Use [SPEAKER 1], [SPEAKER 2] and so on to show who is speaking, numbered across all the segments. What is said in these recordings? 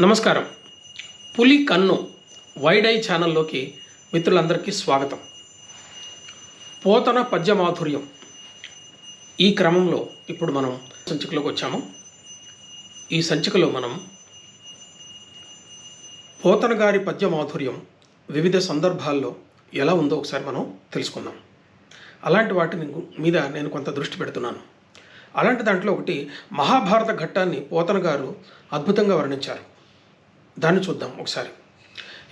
[SPEAKER 1] నమస్కారం. పులి కన్ను వైడ్ ఐ ఛానల్లోకి మిత్రులందరికీ స్వాగతం. పోతన పద్య మాధుర్యం ఈ క్రమంలో ఇప్పుడు మనం సంచికలోకి వచ్చాము. ఈ సంచికలో మనం పోతన గారి పద్య మాధుర్యం వివిధ సందర్భాల్లో ఎలా ఉందో ఒకసారి మనం తెలుసుకుందాం. అలాంటి వాటిని మీద నేను కొంత దృష్టి పెడుతున్నాను. అలాంటి దాంట్లో ఒకటి మహాభారత ఘట్టాన్ని పోతన గారు అద్భుతంగా వర్ణించారు. దాన్ని చూద్దాం ఒకసారి.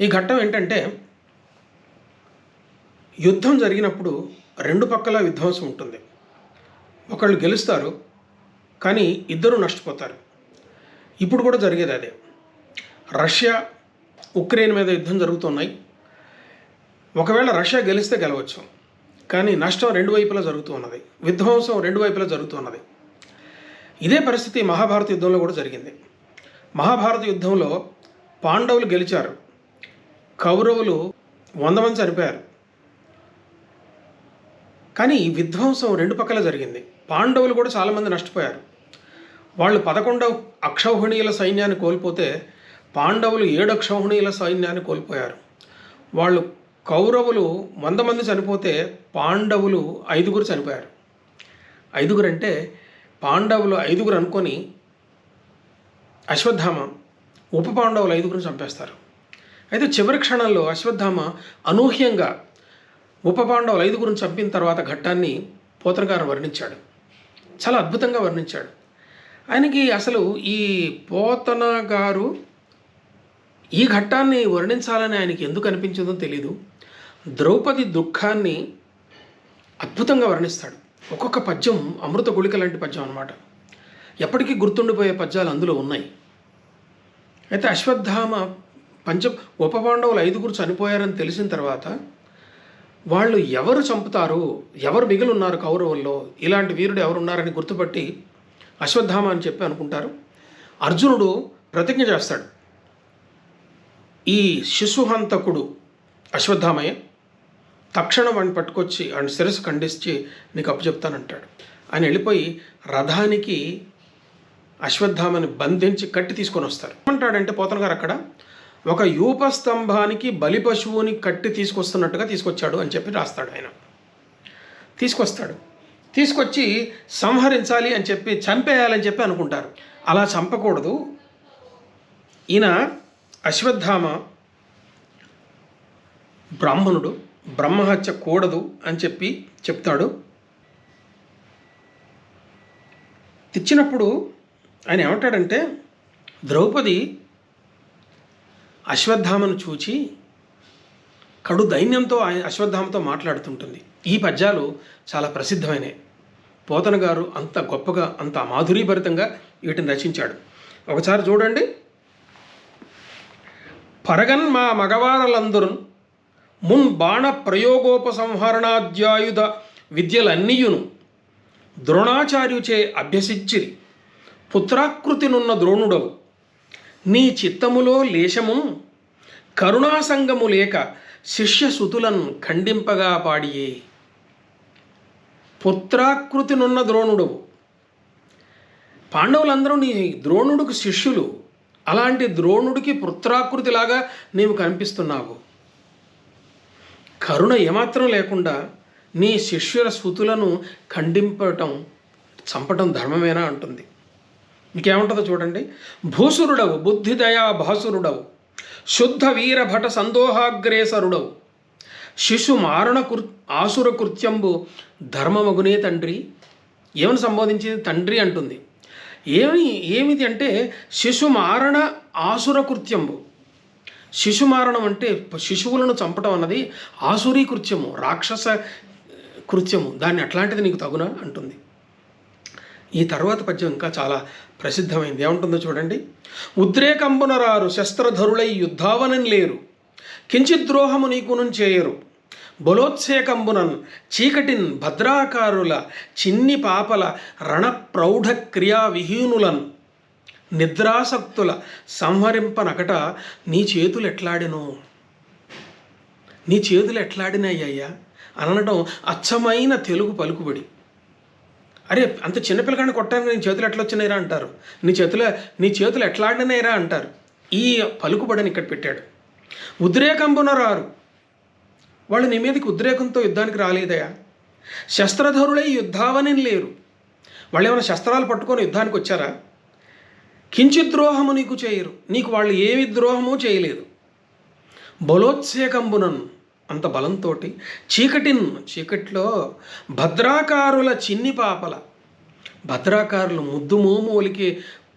[SPEAKER 1] ఈ ఘట్టం ఏంటంటే యుద్ధం జరిగినప్పుడు రెండు పక్కల విధ్వంసం ఉంటుంది. ఒకళ్ళు గెలుస్తారు కానీ ఇద్దరు నష్టపోతారు. ఇప్పుడు కూడా జరిగేది అదే. రష్యా ఉక్రెయిన్ మీద యుద్ధం జరుగుతున్నాయి. ఒకవేళ రష్యా గెలిస్తే గెలవచ్చు కానీ నష్టం రెండు వైపులా జరుగుతూ ఉన్నది. విధ్వంసం రెండు వైపులా జరుగుతూ ఉన్నది. ఇదే పరిస్థితి మహాభారత యుద్ధంలో కూడా జరిగింది. మహాభారత యుద్ధంలో పాండవులు గెలిచారు. కౌరవులు వంద మంది చనిపోయారు. కానీ విధ్వంసం రెండు పక్కల జరిగింది. పాండవులు కూడా చాలామంది నష్టపోయారు. వాళ్ళు పదకొండవ అక్షౌహిణీయుల సైన్యాన్ని కోల్పోతే పాండవులు ఏడు అక్షౌహిణీయుల సైన్యాన్ని కోల్పోయారు. వాళ్ళు కౌరవులు వంద మంది చనిపోతే పాండవులు ఐదుగురు చనిపోయారు. ఐదుగురు అంటే పాండవులు ఐదుగురు అనుకొని అశ్వత్థామ ఉప పాండవులు ఐదుగురిని చంపేస్తారు. అయితే చివరి క్షణంలో అశ్వత్థామ అనూహ్యంగా ఉప పాండవులు ఐదుగురిని చంపిన తర్వాత ఘట్టాన్ని పోతనగారు వర్ణించాడు. చాలా అద్భుతంగా వర్ణించాడు. ఆయనకి అసలు ఈ పోతన గారు ఈ ఘట్టాన్ని వర్ణించాలని ఆయనకి ఎందుకు అనిపించిందో తెలీదు. ద్రౌపది దుఃఖాన్ని అద్భుతంగా వర్ణిస్తాడు. ఒక్కొక్క పద్యం అమృత గుళిక లాంటి పద్యం అనమాట ఎప్పటికీ గుర్తుండిపోయే పద్యాలు అందులో ఉన్నాయి. అయితే అశ్వత్థామ పంచ ఉపపాండవులు ఐదుగురు చనిపోయారని తెలిసిన తర్వాత వాళ్ళు ఎవరు చంపుతారు ఎవరు మిగిలి ఉన్నారు కౌరవుల్లో ఇలాంటి వీరుడు ఎవరు ఉన్నారని గుర్తుపట్టి అశ్వత్థామ అని చెప్పి అనుకుంటారు. అర్జునుడు ప్రతిజ్ఞ చేస్తాడు. ఈ శిశుహంతకుడు అశ్వత్థామయ్య తక్షణం వాడిని పట్టుకొచ్చి అండ్ శిరస్సు ఖండించి నీకు అప్పచెప్తానంటాడు. ఆయన వెళ్ళిపోయి రథానికి అశ్వత్థామని బంధించి కట్టి తీసుకొని వస్తారు. ఏమంటాడంటే పోతన గారు అక్కడ ఒక యూప స్తంభానికి బలి పశువుని కట్టి తీసుకొస్తున్నట్టుగా తీసుకొచ్చాడు అని చెప్పి రాస్తాడు ఆయన. తీసుకొస్తాడు. తీసుకొచ్చి సంహరించాలి అని చెప్పి చంపేయాలని చెప్పి అనుకుంటారు. అలా చంపకూడదు. ఈయన అశ్వత్థామ బ్రాహ్మణుడు బ్రహ్మహత్య కూడదు అని చెప్పి చెప్తాడు. తెచ్చినప్పుడు ఆయన ఏమంటాడంటే ద్రౌపది అశ్వత్థామను చూచి కడు దైన్యంతో ఆయన అశ్వత్థామతో మాట్లాడుతుంటుంది. ఈ పద్యాలు చాలా ప్రసిద్ధమైనవి పోతన గారు అంత గొప్పగా అంత మాధురీభరితంగా వీటిని రచించాడు. ఒకసారి చూడండి. పరగన్ మా మగవారలందరూ మున్ బాణ ప్రయోగోపసంహరణాధ్యాయుధ విద్యలన్నీయును ద్రోణాచార్యుచే అభ్యసించిరి. పుత్రాకృతినున్న ద్రోణుడవు. నీ చిత్తములో లేశము కరుణాసంగము లేక శిష్యసుతులను ఖండింపగా పాడియే. పుత్రాకృతినున్న ద్రోణుడవు. పాండవులందరూ నీ ద్రోణుడికి శిష్యులు. అలాంటి ద్రోణుడికి పుత్రాకృతిలాగా నీవు కనిపిస్తున్నావు. కరుణ ఏమాత్రం లేకుండా నీ శిష్యుల స్థుతులను ఖండింపటం చంపటం ధర్మమేనా అంటుంది. ఇంకేముంటుందో చూడండి. భూసురుడవు బుద్ధిదయా భాసురుడవు శుద్ధ వీరభట సందోహాగ్రేసరుడవు శిశు మారణ కృ ఆసుర కృత్యంబు ధర్మమగునే తండ్రి. ఏమని సంబోధించింది? తండ్రి అంటుంది. ఏమి ఏమిది అంటే శిశు మారణ ఆసుర కృత్యంబు. శిశు మారణం అంటే శిశువులను చంపటం అన్నది ఆసురీ కృత్యము రాక్షస కృత్యము. దాన్ని అట్లాంటిది నీకు తగునా? అంటుంది. ఈ తర్వాత పద్యం ఇంకా చాలా ప్రసిద్ధమైంది. ఏముంటుందో చూడండి. ఉద్రేకంబునరారు శస్త్రధరులై యుద్ధావనని లేరు. కించిద్రోహము నీకును చేయరు. బలోత్సేకంబునన్ చీకటిన్ భద్రాకారుల చిన్ని పాపల రణప్రౌఢ క్రియావిహీనులన్ క్రియా విహీనులన్ నిద్రాసక్తుల సంహరింపనకట నీ చేతులు ఎట్లాడినో? నీ చేతులు ఎట్లాడినాయ్యా అనడం అచ్చమైన తెలుగు పలుకుబడి. అరే అంత చిన్నపిల్లగాడిని కొట్టడానికి నీ చేతులు ఎట్లా వచ్చినాయిరా అంటారు? నీ చేతులు నీ చేతులు ఎట్లా ఆడినాయిరా అంటారు? ఈ పలుకుబడిని ఇక్కడ పెట్టాడు. ఉద్రేకంబున రారు వాళ్ళు నీ మీదకి ఉద్రేకంతో యుద్ధానికి రాలేదయా శస్త్రధరులై యుద్ధావని లేరు. వాళ్ళు ఏమైనా శస్త్రాలు పట్టుకొని యుద్ధానికి వచ్చారా? కించిత్ ద్రోహము నీకు చేయరు. నీకు వాళ్ళు ఏమి ద్రోహము చేయలేదు. బలోత్సేకంబునను అంత బలంతో చీకటిన్ చీకట్లో భద్రాకారుల చిన్ని పాపల. భద్రాకారులు ముద్దు మోము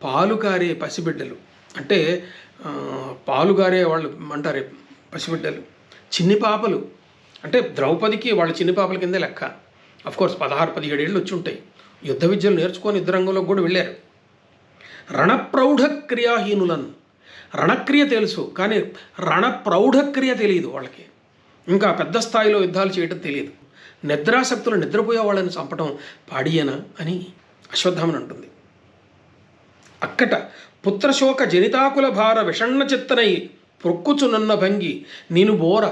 [SPEAKER 1] పాలుగారే పసిబిడ్డలు. అంటే పాలుగారే వాళ్ళు అంటారు పసిబిడ్డలు. చిన్ని పాపలు. అంటే ద్రౌపదికి వాళ్ళ చిన్ని పాపల కిందే లెక్క. అఫ్కోర్స్ పదహారు పదిహేడు ఏళ్ళు వచ్చి ఉంటాయి. యుద్ధ విద్యలు నేర్చుకొని యుద్ధ రంగంలోకి కూడా వెళ్ళారు. రణప్రౌఢ క్రియాహీనులను. రణక్రియ తెలుసు కానీ రణప్రౌఢక్రియ తెలియదు వాళ్ళకి. ఇంకా పెద్ద స్థాయిలో యుద్ధాలు చేయటం తెలియదు. నిద్రాసక్తులు నిద్రపోయే వాళ్ళని చంపడం పాడియేనా అని అశ్వత్థామని అంటుంది. అక్కట పుత్రశోక జనితాకుల భార విషణ్ణ చిత్తనై ప్రొక్కుచునున్న భంగి నేను బోర.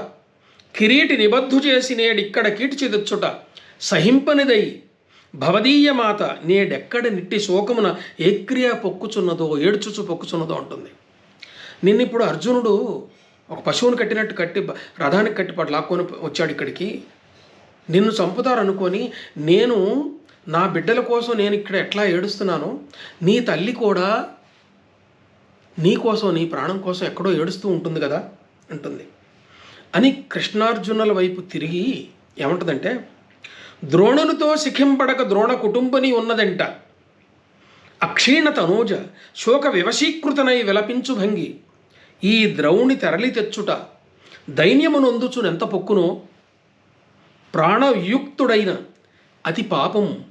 [SPEAKER 1] కిరీటి నిబద్ధు చేసి నేడిక్కడ కీటి తెచ్చుట సహింపనిదై. భవదీయ మాత నేడెక్కడ నిట్టి శోకమున ఏ క్రియ పొక్కుచున్నదో ఏడ్చుచు పొక్కుచున్నదో అంటుంది. నిన్నిప్పుడు అర్జునుడు ఒక పశువును కట్టినట్టు కట్టి రథానికి కట్టి పట్టు లాక్కొని వచ్చాడు ఇక్కడికి. నిన్ను చంపుతారనుకొని నేను నా బిడ్డల కోసం నేను ఇక్కడ ఎట్లా ఏడుస్తున్నానో నీ తల్లి కూడా నీ కోసం నీ ప్రాణం కోసం ఎక్కడో ఏడుస్తూ ఉంటుంది కదా అంటుంది. అని కృష్ణార్జునుల వైపు తిరిగి ఏమంటుందంటే ద్రోణునితో శిఖింపడక ద్రోణ కుటుంబని ఉన్నదంట. అక్షీణ తనూజ శోక వివశీకృతనై విలపించు భంగి. ఈ ద్రౌణి తెరలి తెచ్చుట దైన్యమునొందుచునెంత పొక్కునో ప్రాణయుక్తుడైన అతి పాపం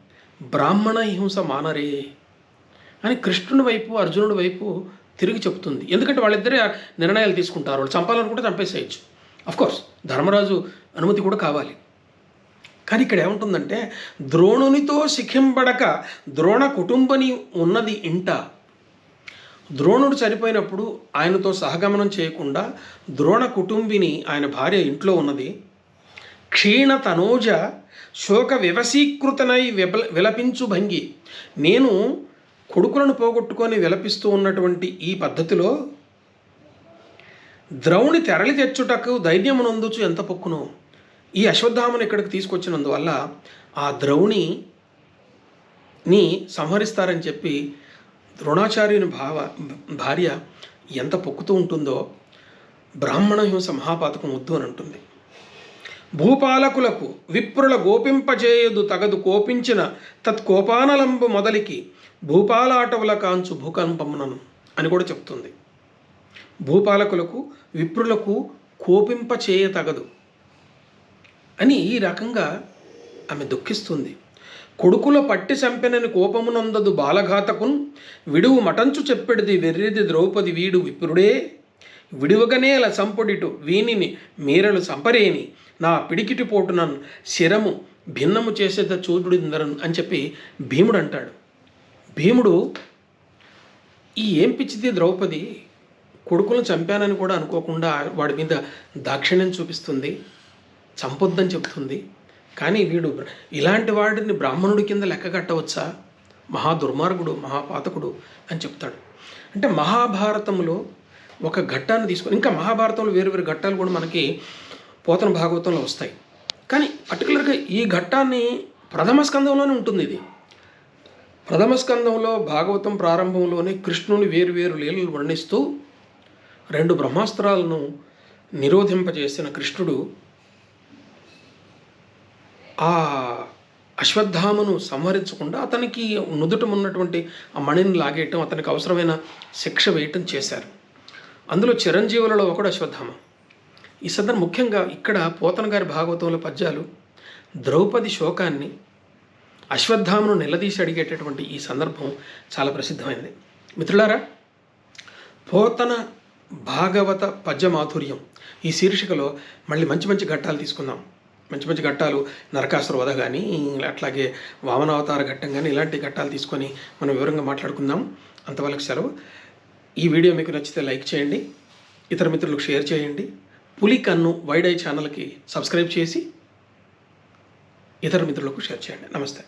[SPEAKER 1] బ్రాహ్మణ హింస మానరే అని కృష్ణుని వైపు అర్జునుడి వైపు తిరిగి చెప్తుంది ఎందుకంటే వాళ్ళిద్దరే నిర్ణయాలు తీసుకుంటారు. వాళ్ళు చంపాలనుకుంటే చంపేసేయచ్చు. కోర్స్ ధర్మరాజు అనుమతి కూడా కావాలి. కానీ ఇక్కడ ఏముంటుందంటే ద్రోణునితో శిఖింపడక ద్రోణ కుటుంబని ఉన్నది ఇంట ద్రోణుడు చనిపోయినప్పుడు ఆయనతో సహగమనం చేయకుండా ద్రోణ కుటుంబిని ఆయన భార్య ఇంట్లో ఉన్నది. క్షీణ తనోజ శోక వివశీకృతనై విప విలపించు భంగి. నేను కొడుకులను పోగొట్టుకొని విలపిస్తూ ఉన్నటువంటి ఈ పద్ధతిలో ద్రౌణి తెరలి తెచ్చుటకు ధైర్యమునందుచు ఎంత పొక్కును? ఈ అశ్వత్థామను ఇక్కడికి తీసుకొచ్చినందువల్ల ఆ ద్రౌణిని సంహరిస్తారని చెప్పి ద్రోణాచార్యుని భావ భార్య ఎంత పొక్కుతూ ఉంటుందో బ్రాహ్మణ హింస మహాపాతకం వద్దు అని అంటుంది. భూపాలకులకు విప్రుల గోపింపజేయదు తగదు కోపించిన తత్కోపానలంబు మొదలికి భూపాలాటవుల కాంచు భూకంపమునను అని కూడా చెప్తుంది. భూపాలకులకు విప్రులకు కోపింప చేయ తగదు అని ఈ రకంగా ఆమె దుఃఖిస్తుంది. కొడుకుల పట్టి చంపెనని కోపమునందదు బాలఘాతకున్ విడువు మటంచు చెప్పెడిది వెర్రిది ద్రౌపది వీడు విప్రుడే. విడువగనేల సంపుడిటు వీనిని మీరలు సంపరేని నా పిడికిటి పోటునన్ శిరము భిన్నము చేసేద చూడుడిందరన్ అని చెప్పి భీముడు అంటాడు భీముడు ఈ ఏం పిచ్చిది ద్రౌపది? కొడుకులను చంపానని కూడా అనుకోకుండా వాడి మీద దాక్షిణ్యం చూపిస్తుంది చంపొద్దని చెబుతుంది కానీ వీడు ఇలాంటి వాడిని బ్రాహ్మణుడి కింద లెక్క కట్టవచ్చా? మహా దుర్మార్గుడు మహాపాతకుడు అని చెప్తాడు. అంటే మహాభారతంలో ఒక ఘట్టాన్ని తీసుకొని ఇంకా మహాభారతంలో వేరు వేరు ఘట్టాలు కూడా మనకి పోతన భాగవతంలో వస్తాయి. కానీ పర్టికులర్గా ఈ ఘట్టాన్ని ప్రథమ స్కందంలోనే ఉంటుంది ఇది. ప్రథమ స్కందంలో భాగవతం ప్రారంభంలోనే కృష్ణుని వేరు వేరు లీలలు వర్ణిస్తూ రెండు బ్రహ్మాస్త్రాలను నిరోధింపజేసిన కృష్ణుడు ఆ అశ్వత్థామను సంహరించకుండా అతనికి నుదుట ఉన్నటువంటి ఆ మణిని లాగేయటం అతనికి అవసరమైన శిక్ష వేయటం చేశారు. అందులో చిరంజీవులలో ఒకడు అశ్వత్థామ. ఈ సందర్భం ముఖ్యంగా ఇక్కడ పోతన గారి భాగవతంలో పద్యాలు ద్రౌపది శోకాన్ని అశ్వత్థామను నిలదీసి అడిగేటటువంటి ఈ సందర్భం చాలా ప్రసిద్ధమైనది. మిత్రులారా పోతన భాగవత పద్య మాధుర్యం ఈ శీర్షికలో మళ్ళీ మంచి మంచి ఘట్టాలు తీసుకుందాం. మంచి మంచి ఘట్టాలు నరకాసుర వధ కానీ అట్లాగే వామనావతార ఘట్టం కానీ ఇలాంటి ఘట్టాలు తీసుకొని మనం వివరంగా మాట్లాడుకుందాం. అంతవరకు సెలవు. ఈ వీడియో మీకు నచ్చితే లైక్ చేయండి ఇతర మిత్రులకు షేర్ చేయండి పులి కన్ను వైడ్ ఐ ఛానల్కి సబ్స్క్రైబ్ చేసి ఇతర మిత్రులకు షేర్ చేయండి. నమస్తే.